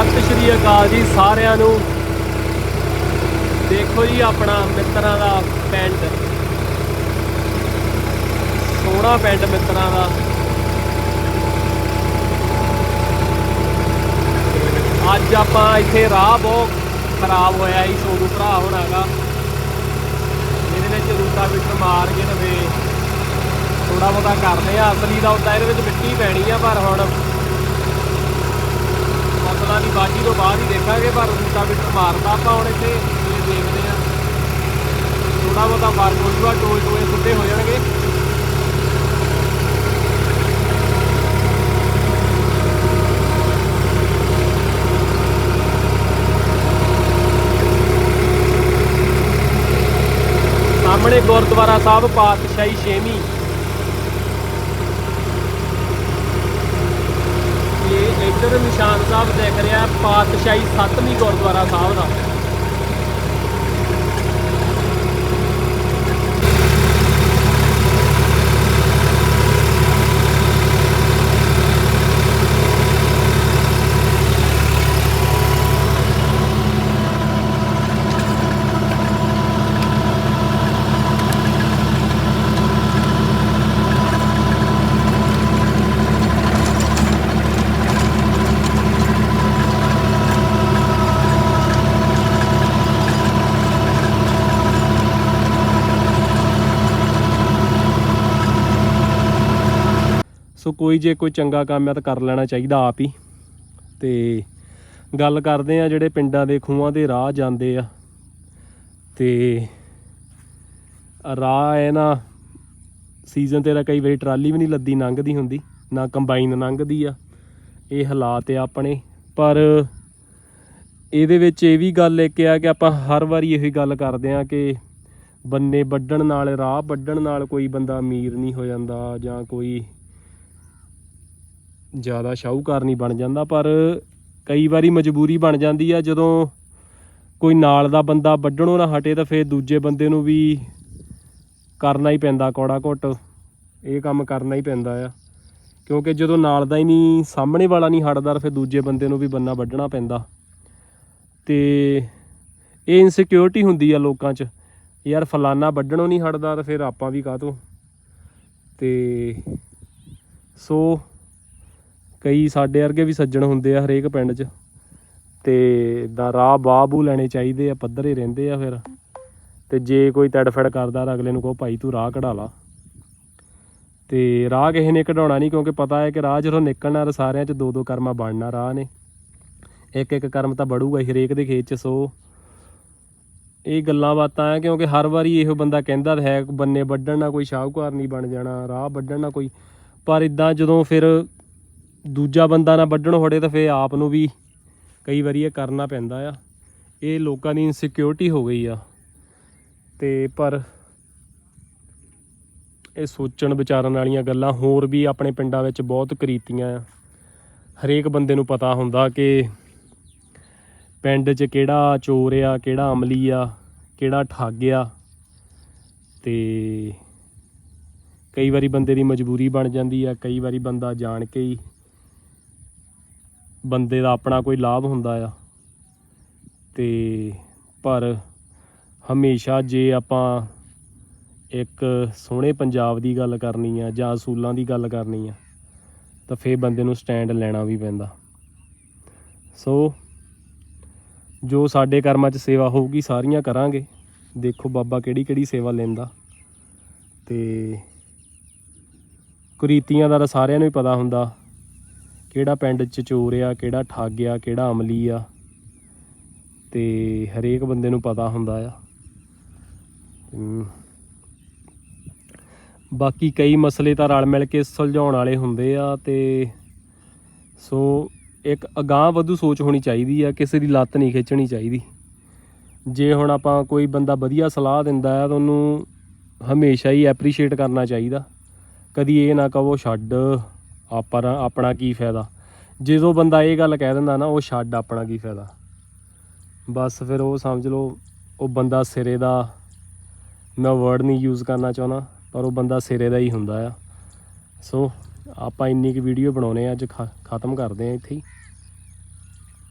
ਸਤਿ ਸ਼੍ਰੀ ਅਕਾਲ ਜੀ ਸਾਰਿਆਂ ਨੂੰ। ਦੇਖੋ ਜੀ ਆਪਣਾ ਮਿੱਤਰਾਂ ਦਾ ਪੈਂਟ ਸੋਹਣਾ ਪੈਂਟ ਮਿੱਤਰਾਂ ਦਾ। ਅੱਜ ਆਪਾਂ ਇੱਥੇ ਰਾਹ ਬਹੁਤ ਖਰਾਬ ਹੋਇਆ ਸੀ ਸੋਨੂ ਭਰਾ ਹੋਣਾਗਾ ਇਹਦੇ ਵਿੱਚ ਰੂਟਾ ਬਿਟਰ ਮਾਰ ਕੇ ਤੇ ਥੋੜਾ ਬਹੁਤਾ ਕਰਦੇ ਆ। ਅਸਲੀ ਦਾ ਹੁੰਦਾ ਇਹਦੇ ਵਿੱਚ ਮਿੱਟੀ ਪੈਣੀ ਆ, ਪਰ ਹੁਣ ਫਸਲਾਂ ਦੀ ਬਾਜੀ ਤੋਂ ਬਾਅਦ ਹੀ ਦੇਖਾਂਗੇ, ਪਰ ਰੂਟਾ ਬਿਟਰ ਮਾਰਦਾ ਆਪਾਂ ਹੁਣ ਇੱਥੇ, ਇਹ ਦੇਖਦੇ ਆ ਥੋੜਾ ਬਹੁਤਾ ਫ਼ਰਕ ਹੋ ਜੂਗਾ, ਟੋਏ ਟੋਏ ਸੁੱਟੇ ਹੋ ਜਾਣਗੇ। ਸਾਹਮਣੇ ਗੁਰਦੁਆਰਾ ਸਾਹਿਬ, ਪਾਤਸ਼ਾਹੀ ਛੇਵੀਂ ਇਹ ਇੱਧਰ ਨਿਸ਼ਾਨ ਸਾਹਿਬ ਦੇਖ ਰਿਹਾ ਪਾਤਸ਼ਾਹੀ ਸੱਤਵੀਂ ਗੁਰਦੁਆਰਾ ਸਾਹਿਬ ਦਾ। ਸੋ ਕੋਈ ਜੇ ਕੋਈ ਚੰਗਾ ਕੰਮ ਹੈ ਤਾਂ ਕਰ ਲੈਣਾ ਚਾਹੀਦਾ ਆਪ ਹੀ। ਤੇ ਗੱਲ ਕਰਦੇ ਆ ਜਿਹੜੇ ਪਿੰਡਾਂ ਦੇ ਖੂਹਾਂ ਦੇ ਰਾਹ ਜਾਂਦੇ ਆ। ਤੇ ਰਾਹ ਹੈ ਨਾ ਸੀਜ਼ਨ ਤੇਰਾ ਕਈ ਵਾਰੀ ਟਰਾਲੀ ਵੀ ਨਹੀਂ ਲੱਦੀ ਲੰਘਦੀ ਹੁੰਦੀ, ਨਾ ਕੰਬਾਈਨ ਲੰਘਦੀ ਆ। ਇਹ ਹਾਲਾਤ ਆ ਆਪਣੇ। ਪਰ ਇਹਦੇ ਵਿੱਚ ਇਹ ਵੀ ਗੱਲ ਇੱਕ ਆ ਕਿ ਆਪਾਂ ਹਰ ਵਾਰੀ ਇਹੀ ਗੱਲ ਕਰਦੇ ਆ ਕਿ ਬੰਨੇ ਵੱਢਣ ਨਾਲ, ਰਾਹ ਵੱਢਣ ਨਾਲ ਕੋਈ ਬੰਦਾ ਅਮੀਰ ਨਹੀਂ ਹੋ ਜਾਂਦਾ ਜਾਂ ਕੋਈ ਜ਼ਿਆਦਾ ਸ਼ਾਹੂਕਾਰ ਨਹੀਂ ਬਣ ਜਾਂਦਾ, ਪਰ ਕਈ ਵਾਰੀ ਮਜਬੂਰੀ ਬਣ ਜਾਂਦੀ ਆ, ਜਦੋਂ ਕੋਈ ਨਾਲ ਦਾ ਬੰਦਾ ਵੱਢਣੋਂ ਨਾ ਹਟੇ ਤਾਂ ਫਿਰ ਦੂਜੇ ਬੰਦੇ ਨੂੰ ਵੀ ਕਰਨਾ ਹੀ ਪੈਂਦਾ ਕੌੜਾ ਘੁੱਟ। ਇਹ ਕੰਮ ਕਰਨਾ ਹੀ ਪੈਂਦਾ ਆ। ਕਿਉਂਕਿ ਜਦੋਂ ਨਾਲ ਦਾ ਹੀ ਨਹੀਂ, ਸਾਹਮਣੇ ਵਾਲਾ ਨਹੀਂ ਹਟਦਾ ਤਾਂ ਫਿਰ ਦੂਜੇ ਬੰਦੇ ਨੂੰ ਵੀ ਬੰਨਾ ਵੱਢਣਾ ਪੈਂਦਾ। ਤੇ ਇਹ ਇਨਸਿਕਿਉਰਿਟੀ ਹੁੰਦੀ ਆ ਲੋਕਾਂ 'ਚ। ਯਾਰ ਫਲਾਨਾ ਵੱਢਣੋਂ ਨਹੀਂ ਹਟਦਾ ਤਾਂ ਫਿਰ ਆਪਾਂ ਵੀ ਕਾਹਤੋਂ? ਤੇ ਸੋ ਕਈ ਸਾਡੇ ਵਰਗੇ ਵੀ ਸੱਜਣ ਹੁੰਦੇ ਆ ਹਰੇਕ ਪਿੰਡ 'ਚ। ਤੇ ਦਾ ਰਾਹ ਬਾਬੂ ਲੈਣੇ ਚਾਹੀਦੇ ਆ, ਪੱਧਰੇ ਰਹਿੰਦੇ ਆ ਫਿਰ। ਤੇ ਜੇ ਕੋਈ ਤੜਫੜ ਕਰਦਾ ਤਾਂ ਅਗਲੇ ਨੂੰ ਕਹੋ, ਭਾਈ ਤੂੰ ਰਾਹ ਕਢਾ ਲਾ। ਤੇ ਰਾਹ ਕਿਸੇ ਨੇ ਕਢਾਉਣਾ ਨਹੀਂ ਕਿਉਂਕਿ ਪਤਾ ਹੈ ਕਿ ਰਾਹ ਜਦੋਂ ਨਿਕਲਣਾ ਤਾਂ ਸਾਰਿਆਂ 'ਚ ਦੋ ਦੋ ਕਰਮਾ ਬਣਨਾ ਰਾਹ ਨੇ। ਇੱਕ ਇੱਕ ਕਰਮ ਤਾਂ ਬੜੂਗਾ ਹੀ, ਹਰੇਕ ਦੇ ਖੇਤ 'ਚ ਸੋ। ਇਹ ਗੱਲਾਂ ਬਾਤਾਂ ਆ ਕਿਉਂਕਿ ਹਰ ਵਾਰੀ ਇਹੋ ਬੰਦਾ ਕਹਿੰਦਾ ਤਾਂ ਹੈ, ਬੰਨੇ ਵੱਢਣ ਨਾਲ ਕੋਈ ਸ਼ਾਹੂਕਾਰ ਨਹੀਂ ਬਣ ਜਾਣਾ, ਰਾਹ ਵੱਢਣ ਨਾਲ ਕੋਈ। ਪਰ ਇਦਾਂ ਜਦੋਂ ਫਿਰ ਦੂਜਾ ਬੰਦਾ ਨਾ ਵੱਢਣ ਹੋੜੇ ਤਾਂ ਫਿਰ ਆਪ ਨੂੰ ਵੀ ਕਈ ਵਾਰੀ ਇਹ ਕਰਨਾ ਪੈਂਦਾ ਆ। ਇਹ ਲੋਕਾਂ ਦੀ ਇਨਸਿਕਿਉਰਿਟੀ ਹੋ ਗਈ ਆ। ਤੇ ਪਰ ਇਹ ਸੋਚਣ ਵਿਚਾਰਨ ਵਾਲੀਆਂ ਗੱਲਾਂ ਹੋਰ ਵੀ ਆਪਣੇ ਪਿੰਡਾਂ ਵਿੱਚ ਬਹੁਤ ਕਰੀਤੀਆਂ ਆ। ਹਰੇਕ ਬੰਦੇ ਨੂੰ ਪਤਾ ਹੁੰਦਾ ਕਿ ਪਿੰਡ 'ਚ ਕਿਹੜਾ ਚੋਰ ਆ, ਕਿਹੜਾ ਅਮਲੀ ਆ, ਕਿਹੜਾ ਠੱਗ ਆ। ਤੇ ਕਈ ਵਾਰੀ ਬੰਦੇ ਦੀ ਮਜਬੂਰੀ ਬਣ ਜਾਂਦੀ ਆ, ਕਈ ਵਾਰੀ ਬੰਦਾ ਜਾਣ ਕੇ ਹੀ ਬੰਦੇ ਦਾ ਆਪਣਾ ਕੋਈ ਲਾਭ ਹੁੰਦਾ ਆ। ਤੇ ਪਰ ਹਮੇਸ਼ਾ ਜੇ ਆਪਾਂ ਇੱਕ ਸੋਹਣੇ ਪੰਜਾਬ ਦੀ ਗੱਲ ਕਰਨੀ ਆ ਜਾਂ ਅਸੂਲਾਂ ਦੀ ਗੱਲ ਕਰਨੀ ਆ, ਤਾਂ ਫੇਰ ਬੰਦੇ ਨੂੰ ਸਟੈਂਡ ਲੈਣਾ ਵੀ ਪੈਂਦਾ। ਸੋ ਜੋ ਸਾਡੇ ਕਰਮਾਂ 'ਚ ਸੇਵਾ ਹੋਊਗੀ ਸਾਰੀਆਂ ਕਰਾਂਗੇ। ਦੇਖੋ ਬਾਬਾ ਕਿਹੜੀ ਕਿਹੜੀ ਸੇਵਾ ਲੈਂਦਾ। ਤੇ ਕੁਰੀਤੀਆਂ ਦਾ ਤਾਂ ਸਾਰਿਆਂ ਨੂੰ ਹੀ ਪਤਾ ਹੁੰਦਾ। ਕਿਹੜਾ ਪਿੰਡ 'ਚ ਚੋਰ ਆ, ਕਿਹੜਾ ਠੱਗ ਆ, ਕਿਹੜਾ ਅਮਲੀ ਆ, ਤੇ ਹਰੇਕ ਬੰਦੇ ਨੂੰ ਪਤਾ ਹੁੰਦਾ ਆ। ਬਾਕੀ ਕਈ ਮਸਲੇ ਤਾਂ ਰਲ ਮਿਲ ਕੇ ਸੁਲਝਾਉਣ ਵਾਲੇ ਹੁੰਦੇ ਆ ਤੇ ਸੋ ਇੱਕ ਅਗਾਹ ਵਧੂ ਸੋਚ ਹੋਣੀ ਚਾਹੀਦੀ ਆ, ਕਿਸੇ ਦੀ ਲੱਤ ਨਹੀਂ ਖਿੱਚਣੀ ਚਾਹੀਦੀ। ਜੇ ਹੁਣ ਆਪਾਂ ਕੋਈ ਬੰਦਾ ਵਧੀਆ ਸਲਾਹ ਦਿੰਦਾ ਆ, ਤਾਂ ਉਹਨੂੰ ਹਮੇਸ਼ਾ ਹੀ ਐਪਰੀਸ਼ੀਏਟ ਕਰਨਾ ਚਾਹੀਦਾ। ਕਦੀ ਇਹ ਨਾ ਕਹੋ, ਛੱਡ। ਆਪਾਂ ਆਪਣਾ ਕੀ ਫਾਇਦਾ? ਜਦੋਂ ਬੰਦਾ ਇਹ ਗੱਲ ਕਹਿ ਦਿੰਦਾ ਨਾ, ਉਹ ਛੱਡ ਆਪਣਾ ਕੀ ਫਾਇਦਾ? ਬਸ ਫਿਰ ਉਹ ਸਮਝ ਲਓ, ਉਹ ਬੰਦਾ ਸਿਰੇ ਦਾ, ਮੈਂ ਵਰਡ ਨਹੀਂ ਯੂਜ਼ ਕਰਨਾ ਚਾਹੁੰਦਾ, ਪਰ ਉਹ ਬੰਦਾ ਸਿਰੇ ਦਾ ਹੀ ਹੁੰਦਾ ਆ। ਸੋ ਆਪਾਂ ਇੰਨੀ ਕੁ ਵੀਡੀਓ ਬਣਾਉਨੇ ਆ, ਅੱਜ ਖ- ਖਤਮ ਕਰਦੇ ਆ ਇੱਥੇ ਹੀ।